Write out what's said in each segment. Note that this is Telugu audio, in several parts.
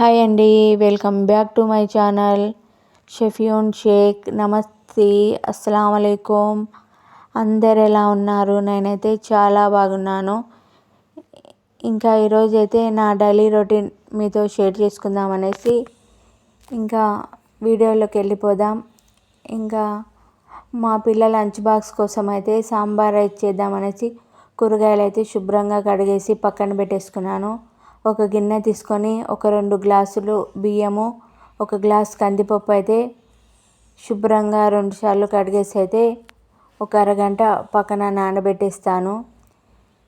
హాయ్ అండి welcome back to my channel. షెఫియోన్ Shaik నమస్తే అస్సలం అయికం అందరు ఎలా ఉన్నారు? నేనైతే చాలా బాగున్నాను. ఇంకా ఈరోజు అయితే నా డైలీ రొటీన్ మీతో షేర్ చేసుకుందాం అనేసి ఇంకా వీడియోలోకి వెళ్ళిపోదాం. ఇంకా మా పిల్లల లంచ్ బాక్స్ కోసం అయితే సాంబార్ రైస్ చేద్దామనేసి కూరగాయలు అయితే శుభ్రంగా కడిగేసి పక్కన పెట్టేసుకున్నాను. ఒక గిన్నె తీసుకొని ఒక రెండు గ్లాసులు బియ్యము ఒక గ్లాస్ కందిపప్పు అయితే శుభ్రంగా రెండు సార్లు కడిగేసి అయితే ఒక అరగంట పక్కన నానబెట్టేస్తాను.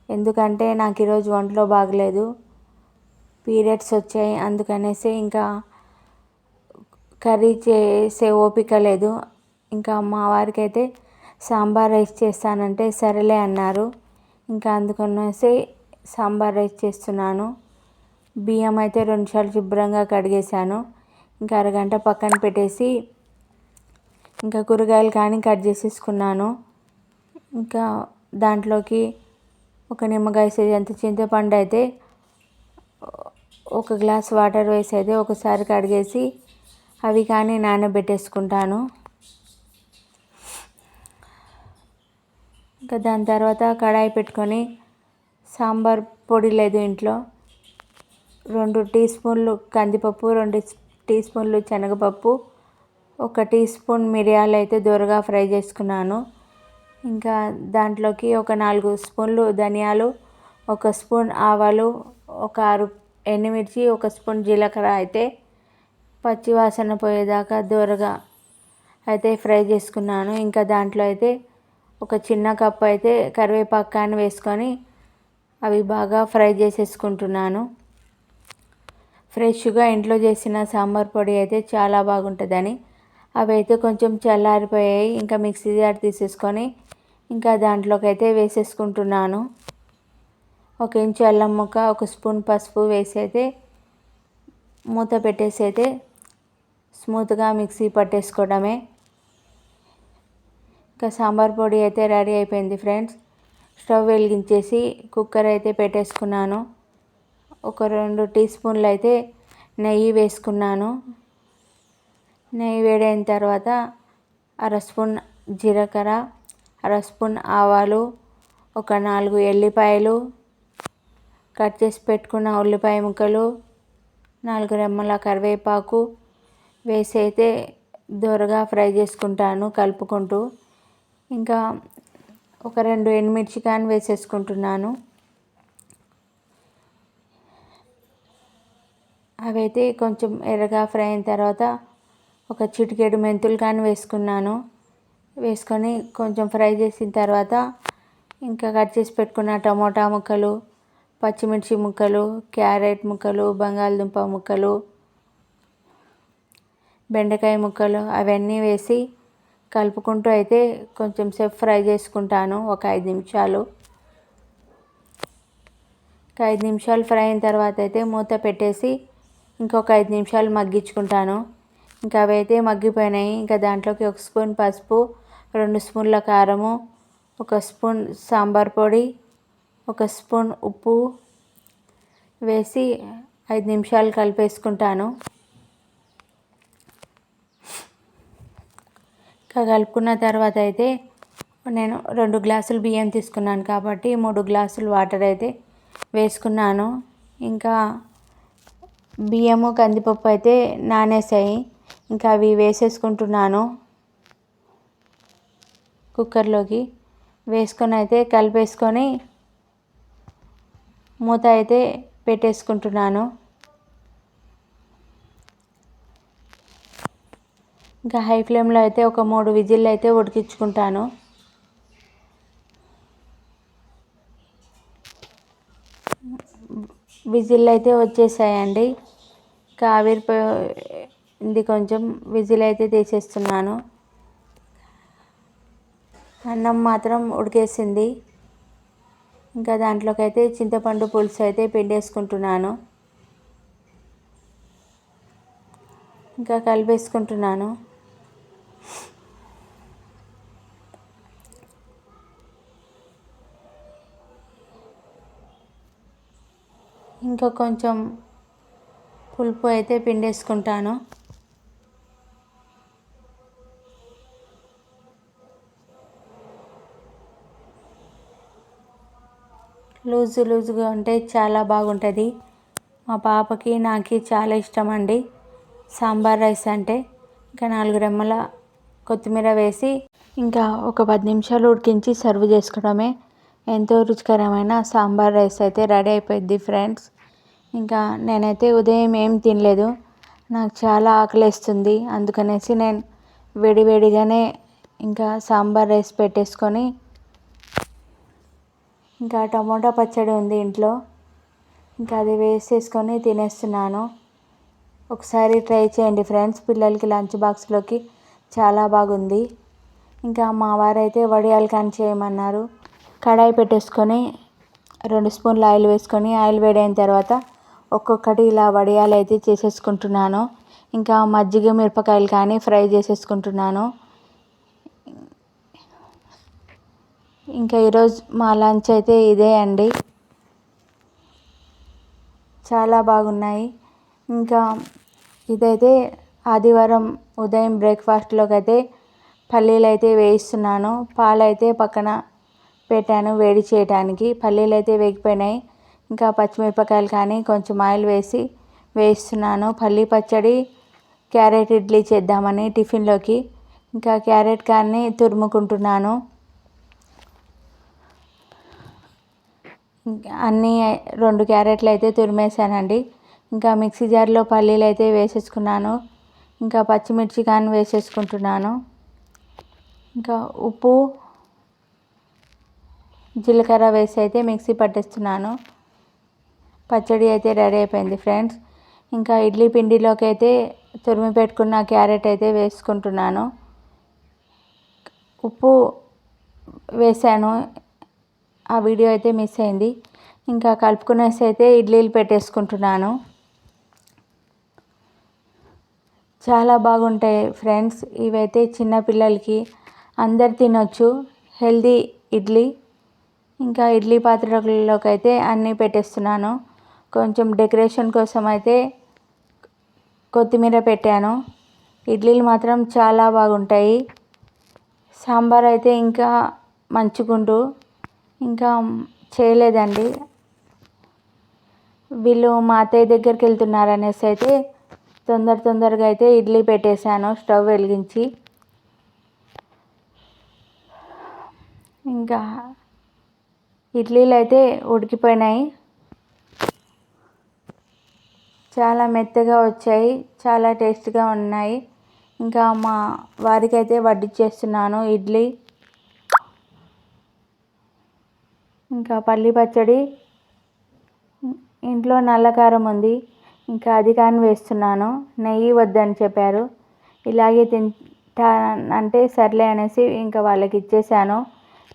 ఎందుకంటే నాకు ఈరోజు ఒంట్లో బాగలేదు. పీరియడ్స్ వచ్చాయి. అందుకనేసి ఇంకా కర్రీ చేసే ఓపిక లేదు. ఇంకా మా వారికి అయితే సాంబార్ రైస్ చేస్తానంటే సరేలే అన్నారు. ఇంకా అందుకనేసి సాంబార్ రైస్ చేస్తున్నాను. బియ్యం అయితే రెండుసార్లు శుభ్రంగా కడిగేసాను ఇంకా అరగంట పక్కన పెట్టేసి ఇంకా కూరగాయలు కానీ కట్ చేసేసుకున్నాను. ఇంకా దాంట్లోకి ఒక నిమ్మకాయ సైజ్ చింతపండు అయితే ఒక గ్లాస్ వాటర్ వేసి అయితే ఒకసారి కడిగేసి అవి కానీ నానబెట్టేసుకుంటాను. ఇంకా దాని తర్వాత కడాయి పెట్టుకొని సాంబార్ పొడి లేదు ఇంట్లో. రెండు టీ స్పూన్లు కందిపప్పు రెండు టీ స్పూన్లు శనగపప్పు ఒక టీ స్పూన్ మిరియాలు అయితే దూరగా ఫ్రై చేసుకున్నాను. ఇంకా దాంట్లోకి ఒక నాలుగు స్పూన్లు ధనియాలు ఒక స్పూన్ ఆవాలు ఒక ఆరు ఎండుమిర్చి ఒక స్పూన్ జీలకర్ర అయితే పచ్చివాసన పోయేదాకా దూరగా అయితే ఫ్రై చేసుకున్నాను. ఇంకా దాంట్లో అయితే ఒక చిన్న కప్పు అయితే కరివేపాకాన్ని వేసుకొని అవి బాగా ఫ్రై చేసేసుకుంటున్నాను. ఫ్రెష్గా ఇంట్లో చేసిన సాంబార్ పొడి అయితే చాలా బాగుంటుందని. అవి అయితే కొంచెం చల్లారిపోయాయి. ఇంకా మిక్సీ జార్ తీసేసుకొని ఇంకా దాంట్లోకి అయితే వేసేసుకుంటున్నాను. ఒక ఇంచు అల్లం ముక్క ఒక స్పూన్ పసుపు వేసి అయితే మూత పెట్టేసి అయితే స్మూత్గా మిక్సీ పట్టేసుకోవడమే. ఇంకా సాంబార్ పొడి అయితే రెడీ అయిపోయింది ఫ్రెండ్స్. స్టవ్ వెలిగించేసి కుక్కర్ అయితే పెట్టేసుకున్నాను. ఒక రెండు టీ స్పూన్లు అయితే నెయ్యి వేసుకున్నాను. నెయ్యి వేడైన తర్వాత అర స్పూన్ జీలకర్ర అర స్పూన్ ఆవాలు ఒక నాలుగు ఎల్లిపాయలు కట్ చేసి పెట్టుకున్న ఉల్లిపాయ ముక్కలు నాలుగు రెమ్మల కరివేపాకు వేసి అయితే దోరగా ఫ్రై చేసుకుంటాను కలుపుకుంటూ. ఇంకా ఒక రెండు ఎండుమిర్చి కానీ వేసేసుకుంటున్నాను. అవైతే కొంచెం ఎర్రగా ఫ్రై అయిన తర్వాత ఒక చిటికెడు మెంతులు కానీ వేసుకున్నాను. వేసుకొని కొంచెం ఫ్రై చేసిన తర్వాత ఇంకా కట్ చేసి పెట్టుకున్న టమోటా ముక్కలు పచ్చిమిర్చి ముక్కలు క్యారెట్ ముక్కలు బంగాళదుంప ముక్కలు బెండకాయ ముక్కలు అవన్నీ వేసి కలుపుకుంటూ అయితే కొంచెం సేపు ఫ్రై చేసుకుంటాను. ఒక ఐదు నిమిషాలు. ఒక ఐదు నిమిషాలు ఫ్రై అయిన తర్వాత అయితే మూత పెట్టేసి ఇంకొక ఐదు నిమిషాలు మగ్గించుకుంటాను. ఇంకా అవి అయితే మగ్గిపోయినాయి. ఇంకా దాంట్లోకి ఒక స్పూన్ పసుపు రెండు స్పూన్ల కారము ఒక స్పూన్ సాంబార్ పొడి ఒక స్పూన్ ఉప్పు వేసి ఐదు నిమిషాలు కలిపేసుకుంటాను. ఇంకా కలుపుకున్న తర్వాత అయితే నేను రెండు గ్లాసులు బియ్యం తీసుకున్నాను కాబట్టి మూడు గ్లాసులు వాటర్ అయితే వేసుకున్నాను. ఇంకా బియ్యము కందిపప్పు అయితే నానేసాయి. ఇంకా అవి వేసేసుకుంటున్నాను కుక్కర్లోకి. వేసుకొని అయితే కలిపేసుకొని మూత అయితే పెట్టేసుకుంటున్నాను. ఇంకా హై ఫ్లేమ్లో అయితే ఒక మూడు విజిల్లు అయితే ఉడికించుకుంటాను. విజిల్ అయితే వచ్చేసాయండి. ఇంకా ఆవిరిపోయింది కొంచెం విజిల్ అయితే తీసేస్తున్నాను. అన్నం మాత్రం ఉడికేసింది. ఇంకా దాంట్లోకి అయితే చింతపండు పులుసు అయితే పిండేసుకుంటున్నాను. ఇంకా కలిపేసుకుంటున్నాను. ఇంకా కొంచెం పులుపు అయితే పిండేసుకుంటాను. లూజు లూజుగా ఉంటే చాలా బాగుంటుంది. మా పాపకి నాకు చాలా ఇష్టం అండి సాంబార్ రైస్ అంటే ఇంకా నాలుగు రెమ్మల కొత్తిమీర వేసి ఇంకా ఒక పది నిమిషాలు ఉడికించి సర్వ్ చేసుకోవడమే ఎంతో రుచికరమైన సాంబార్ రైస్ అయితే రెడీ అయిపోయింది ఫ్రెండ్స్. ఇంకా నేనైతే ఉదయం ఏం తినలేదు. నాకు చాలా ఆకలేస్తుంది. అందుకనేసి నేను వేడివేడిగానే ఇంకా సాంబార్ రైస్ పెట్టేసుకొని ఇంకా టమోటా పచ్చడి ఉంది ఇంట్లో. ఇంకా అది వేసేసుకొని తినేస్తున్నాను. ఒకసారి ట్రై చేయండి ఫ్రెండ్స్. పిల్లలకి లంచ్ బాక్స్లోకి చాలా బాగుంది. ఇంకా మా వారైతే వడియాలు కానీ చేయమన్నారు. కడాయి పెట్టేసుకొని రెండు స్పూన్లు ఆయిల్ వేసుకొని ఆయిల్ వేడైన తర్వాత ఒక్కొక్కటి ఇలా వడియాలు అయితే చేసేసుకుంటున్నాను. ఇంకా మజ్జిగ మిరపకాయలు కానీ ఫ్రై చేసేసుకుంటున్నాను. ఇంకా ఈరోజు మా లంచ్ అయితే ఇదే అండి. చాలా బాగున్నాయి. ఇంకా ఇదైతే ఆదివారం ఉదయం బ్రేక్ఫాస్ట్లోకి అయితే పల్లీలు అయితే వేయిస్తున్నాను. పాలు అయితే పక్కన పెట్టాను వేడి చేయడానికి పల్లీలు అయితే వేగిపోయినాయి. ఇంకా పచ్చిమిరపకాయలు కానీ కొంచెం ఆయిల్ వేసి వేస్తున్నాను. పల్లీ పచ్చడి క్యారెట్ ఇడ్లీ చేద్దామని టిఫిన్లోకి. ఇంకా క్యారెట్ కానీ తురుముకుంటున్నాను. అన్నీ రెండు క్యారెట్లు అయితే తురిమేశానండి. ఇంకా మిక్సీ జార్లో పల్లీలు అయితే వేసేసుకున్నాను. ఇంకా పచ్చిమిర్చి కానీ వేసేసుకుంటున్నాను. ఇంకా ఉప్పు జీలకర్ర వేసి అయితే మిక్సీ పట్టేస్తున్నాను. పచ్చడి అయితే రెడీ అయిపోయింది ఫ్రెండ్స్. ఇంకా ఇడ్లీ పిండిలోకి అయితే తురిమి పెట్టుకున్న క్యారెట్ అయితే వేసుకుంటున్నాను. ఉప్పు వేసాను. ఆ వీడియో అయితే మిస్ అయింది. ఇంకా కలుపుకునేసి అయితే ఇడ్లీలు పెట్టేసుకుంటున్నాను. చాలా బాగుంటాయి ఫ్రెండ్స్. ఇవైతే చిన్నపిల్లలకి అందరు తినొచ్చు. హెల్దీ ఇడ్లీ. ఇంకా ఇడ్లీ పాత్రలోకి అయితే అన్నీ పెట్టేస్తున్నాను. కొంచెం డెకరేషన్ కోసం అయితే కొత్తిమీర పెట్టాను. ఇడ్లీలు మాత్రం చాలా బాగుంటాయి. సాంబార్ అయితే ఇంకా మంచుకుంటూ ఇంకా చేయలేదండి. వీళ్ళు మా అత్తయ్య దగ్గరికి వెళ్తున్నారు అనేసి అయితే తొందర తొందరగా అయితే ఇడ్లీ పెట్టేశాను స్టవ్ వెలిగించి. ఇంకా ఇడ్లీలు అయితే ఉడికిపోయినాయి. చాలా మెత్తగా వచ్చాయి చాలా టేస్ట్గా ఉన్నాయి. ఇంకా మా వారికైతే వడ్డిచ్చేస్తున్నాను ఇడ్లీ. ఇంకా పల్లి పచ్చడి. ఇంట్లో నల్లకారం ఉంది ఇంకా అది కానీ వేస్తున్నాను. నెయ్యి వద్దని చెప్పారు. ఇలాగే తింటా అంటే సర్లే అనేసి ఇంకా వాళ్ళకి ఇచ్చేసాను.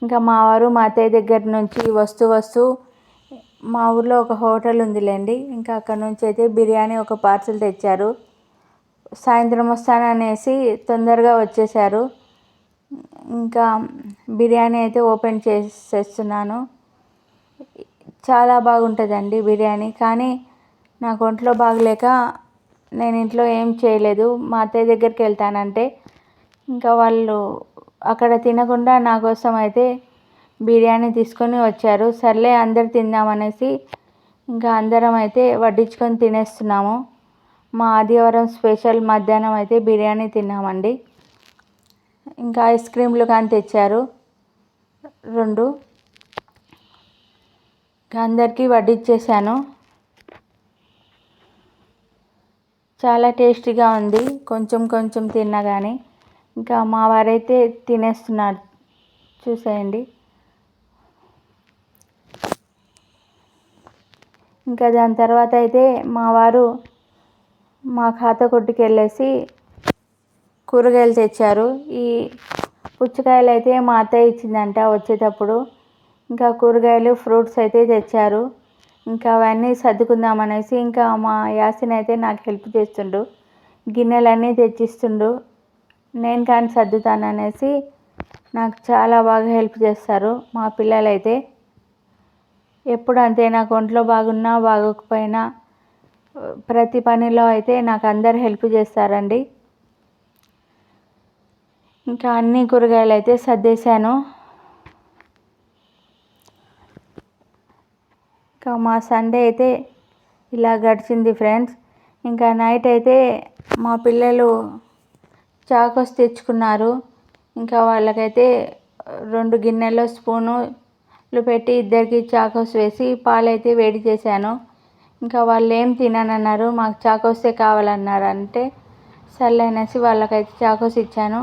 ఇంకా మా వారు మా అత్తయ్య దగ్గర నుంచి వస్తూ వస్తూ మా ఊర్లో ఒక హోటల్ ఉందిలేండి. ఇంకా అక్కడ నుంచి అయితే బిర్యానీ ఒక పార్సిల్ తెచ్చారు. సాయంత్రం వస్తాననేసి తొందరగా వచ్చేసారు ఇంకా బిర్యానీ అయితే ఓపెన్ చేసేస్తున్నాను. చాలా బాగుంటుందండి బిర్యానీ. కానీ నాకు ఒంట్లో బాగలేక నేను ఇంట్లో ఏం చేయలేదు. మా అత్తయ్య దగ్గరికి వెళ్తానంటే ఇంకా వాళ్ళు అక్కడ తినకుండా నా కోసం అయితే బిర్యానీ తీసుకొని వచ్చారు. సర్లే అందరు తిందామనేసి ఇంకా అందరం అయితే వడ్డించుకొని తినేస్తున్నాము. మా ఆదివారం స్పెషల్ మధ్యాహ్నం అయితే బిర్యానీ తిన్నామండి. ఇంకా ఐస్ క్రీమ్లు కానీ తెచ్చారు. రెండు. అందరికీ వడ్డిచ్చేసాను చాలా టేస్టీగా ఉంది. కొంచెం కొంచెం తిన్నా కానీ ఇంకా మా వారైతే తినేస్తున్నారు. చూసేయండి. ఇంకా దాని తర్వాత అయితే మా వారు మా ఖాతా కొట్టుకు వెళ్ళేసి కూరగాయలు తెచ్చారు. ఈ పుచ్చకాయలు అయితే మా అత్తయ్య ఇచ్చిందంట వచ్చేటప్పుడు. ఇంకా కూరగాయలు ఫ్రూట్స్ అయితే తెచ్చారు. ఇంకా అవన్నీ సర్దుకుందాం అనేసి ఇంకా మా యాసిన్ అయితే నాకు హెల్ప్ చేస్తుండు. గిన్నెలన్నీ తెచ్చిస్తుండు. నేను కానీ సర్దుతాను అనేసి నాకు చాలా బాగా హెల్ప్ చేస్తారు మా పిల్లలైతే. ఎప్పుడు అంతే నాకు ఒంట్లో బాగున్నా బాగోకపోయినా ప్రతి పనిలో అయితే నాకు అందరు హెల్ప్ చేస్తారండి. ఇంకా అన్ని కూరగాయలు అయితే సర్దేశాను. ఇంకా మా సండే అయితే ఇలా గడిచింది ఫ్రెండ్స్. ఇంకా నైట్ అయితే మా పిల్లలు చాకోస్ తెచ్చుకున్నారు. ఇంకా వాళ్ళకైతే రెండు గిన్నెల్లో స్పూనులు పెట్టి ఇద్దరికి చాకోస్ వేసి పాలైతే వేడి చేశాను. ఇంకా వాళ్ళు ఏం తిననన్నారు మాకు చాకోసే కావాలన్నారు అంటే సర్లే అనేసి వాళ్ళకైతే చాకోస్ ఇచ్చాను.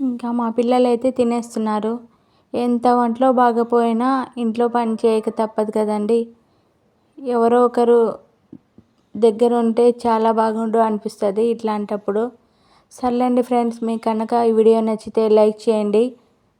ఇంకా మా పిల్లలు అయితే తినేస్తున్నారు. ఎంత వంటలో బాగపోయినా ఇంట్లో పని చేయక తప్పదు కదండి. ఎవరో ఒకరు దగ్గర ఉంటే చాలా బాగుండు అనిపిస్తుంది ఇట్లాంటప్పుడు. సర్లేండి ఫ్రెండ్స్ మీకు కనుక ఈ వీడియో నచ్చితే లైక్ చేయండి.